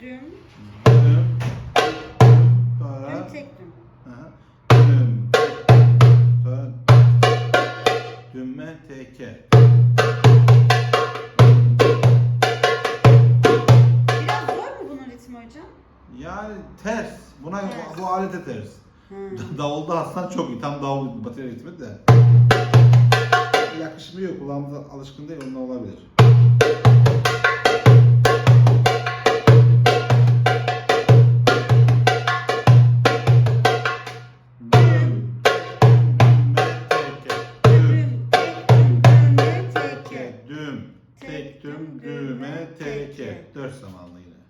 Düm. Düm. Sonra. Düm tek düm. Aha. Düm. Sonra. Dümme teke. Biraz zor mu bunun ritmi hocam? Yani ters. Buna bu alete ters. Hmm. Davulda Hasan çok iyi. Tam davul bateri ritmi de. Yakışmıyor. Kulağımıza alışkın değil. Onunla olabilir. Düm, tek, düm, düğme, teke. Dört zamanlı yine.